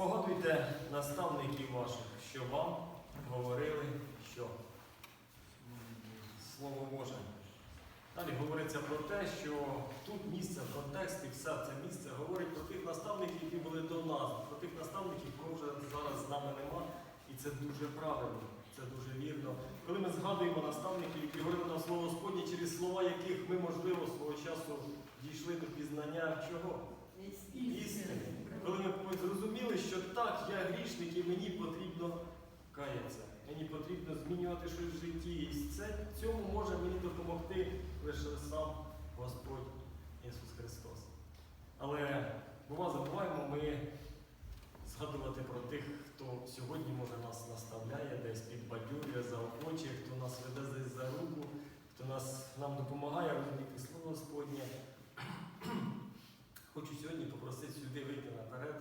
Спогадуйте наставників ваших, що вам говорили, що Слово Боже. Далі говориться про те, що тут місце в контексті, все це місце говорить про тих наставників, які були до нас, про тих наставників, кого вже зараз з нами нема. І це дуже правильно, це дуже вірно. Коли ми згадуємо наставників, які говорили нам слово Господнє, через слова яких ми, можливо, свого часу дійшли до пізнання чого? істини. Коли ми зрозуміли, що так, я грішник і мені потрібно каятися, мені потрібно змінювати щось в житті. І це, цьому може мені допомогти лише сам Господь Ісус Христос. Але бува забуваємо ми згадувати про тих, хто сьогодні може нас наставляє, десь підбадьорює, заохочує, хто нас веде десь за руку, хто нас, нам допомагає розуміти Слово Господнє. Хочу сьогодні попросити сюди вийти наперед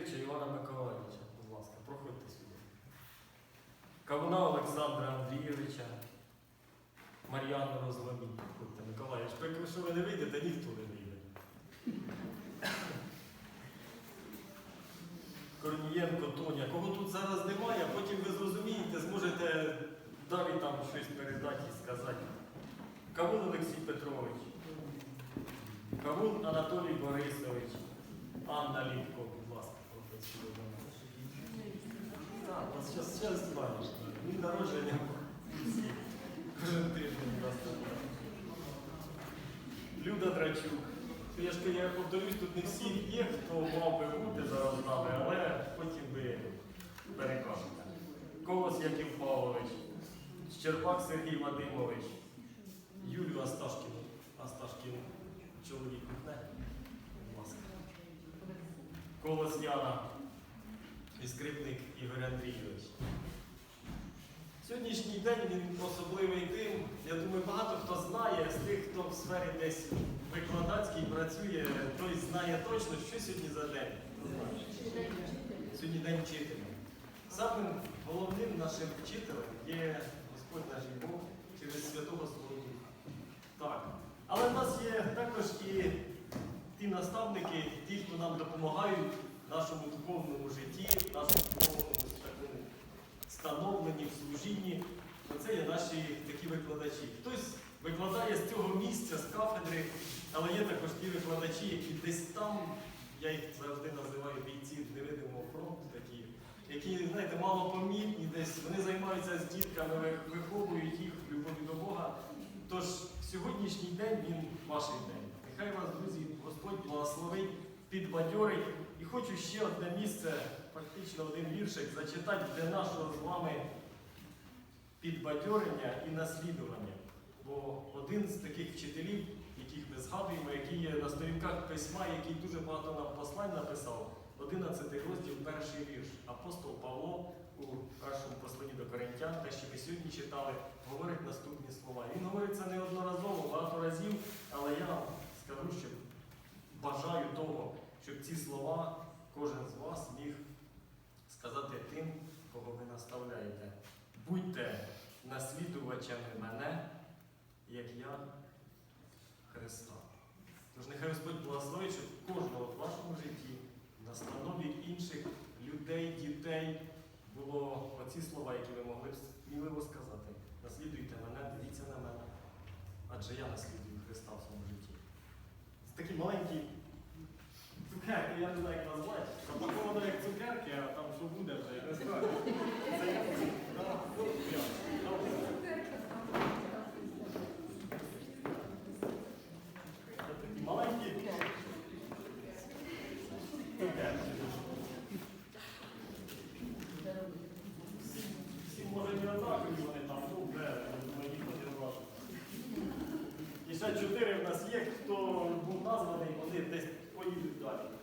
Гирича Івана Миколаївича. Будь ласка, проходьте сюди. Кавуна Олександра Андрійовича, Мар'яну Розломій. Проходьте, Миколаївич. Якщо ви не вийдете, ніхто не вийде. Корнієнко Тоня. Кого тут зараз немає, потім ви зрозумієте, зможете далі там щось передати і сказати. Кавун Олексій Петрович. Кавун Анатолій Борисович, Анна Ліпко, будь ласка, Так, у нас зараз кожен тиждень у. Люда Драчук. Я ж я повторюсь, тут не всі є, хто мав би бути зараз нами, але потім ви перекажете. Колос Яків Павлович, Щерпак Сергій Вадимович, Юлію Асташкіну. Асташкіну чоловік. Колос Яна і скрипник Ігор Андрійович. Сьогоднішній день він особливий тим. Я думаю, багато хто знає з тих, хто в сфері десь викладацькій працює, той знає точно, що сьогодні за день. Сьогодні день вчителя. Самим головним нашим вчителем є Господь наш Бог через Святого Свого Так. Але в нас є також і ті наставники, ті, хто нам допомагають в нашому духовному житті, в нашому духовному такому становленні, в служінні. Оце є наші такі викладачі. Хтось викладає з цього місця, з кафедри, але є також ті викладачі, які десь там, я їх завжди називаю бійці невидимого фронту, такі, які, знаєте, мало помітні десь, вони займаються з дітками, виховують їх в любові до Бога. Тож сьогоднішній день він ваш день. Нехай вас, друзі, Господь благословить, підбадьорить. І хочу ще одне місце, фактично один віршик, зачитати для нашого з вами підбадьорення і наслідування. Бо один з таких вчителів, яких ми згадуємо, який є на сторінках письма, який дуже багато нам послань написав, 11 розділ, перший вірш. Апостол Павло у першому посланні до Коринтян, те, що ми сьогодні читали, говорить наступні слова. Він говорить це неодноразово, багато разів, але я вам скажу, що бажаю того, щоб ці слова кожен з вас міг сказати тим, кого ви наставляєте. Будьте наслідувачами мене, як я Христа. Тож нехай Господь благословить, щоб кожного в вашому житті, в настанові інших людей, дітей було оці слова, які ви могли б сміливо сказати. Наслідуйте мене, дивіться на мене, адже я наслідую Христа в своєму житті. Маленькі цукерки, я не знаю, як назвати. Запаковано як цукерки, а там що буде вже, не знаю. Маленькі. Всі, може не однакові вони там, ну вже, один раз. І ще чотири в нас є, хто був названий, вони десь поїдуть далі.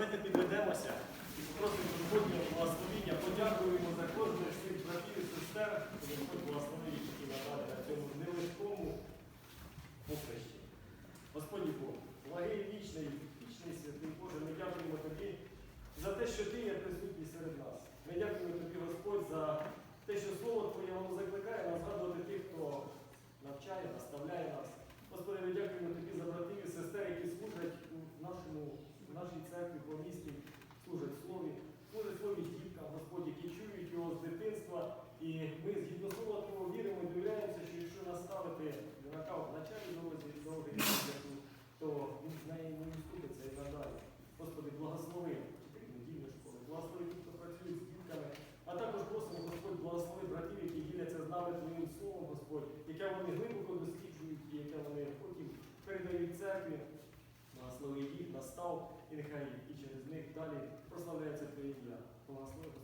Давайте підведемося і попросимо Господнього благословіння, подякуємо за з цих братів і сестер, Господь благословить і надалі на цьому нелегкому поприщі. Господь Бог, благий вічний, вічний святий Боже, ми дякуємо Тобі за те, що Ти є присутній серед нас. Ми дякуємо Тобі, Господь, за те, що Слово Твоє воно закликає нас згадувати тих, хто навчає, наставляє нас. Господи, ми дякуємо Тобі за братів і сестер, які служать у нашому, в нашій церкві по І ми згідно слова Твого віримо і довіряємося, що якщо наставити юнака в началі дорозі дороги шляху, то він з неї не відступиться і надалі. Господи, благослови недільної школи, благослови тих, хто працює з дітками, а також просимо, Господь, благослови братів, які діляться з нами Твоїм словом, Господь, яке вони глибоко досліджують і яке вони потім передають церкві. Благослови їх, настав, і нехай і через них далі прославляється Твоє ім'я. Благослови,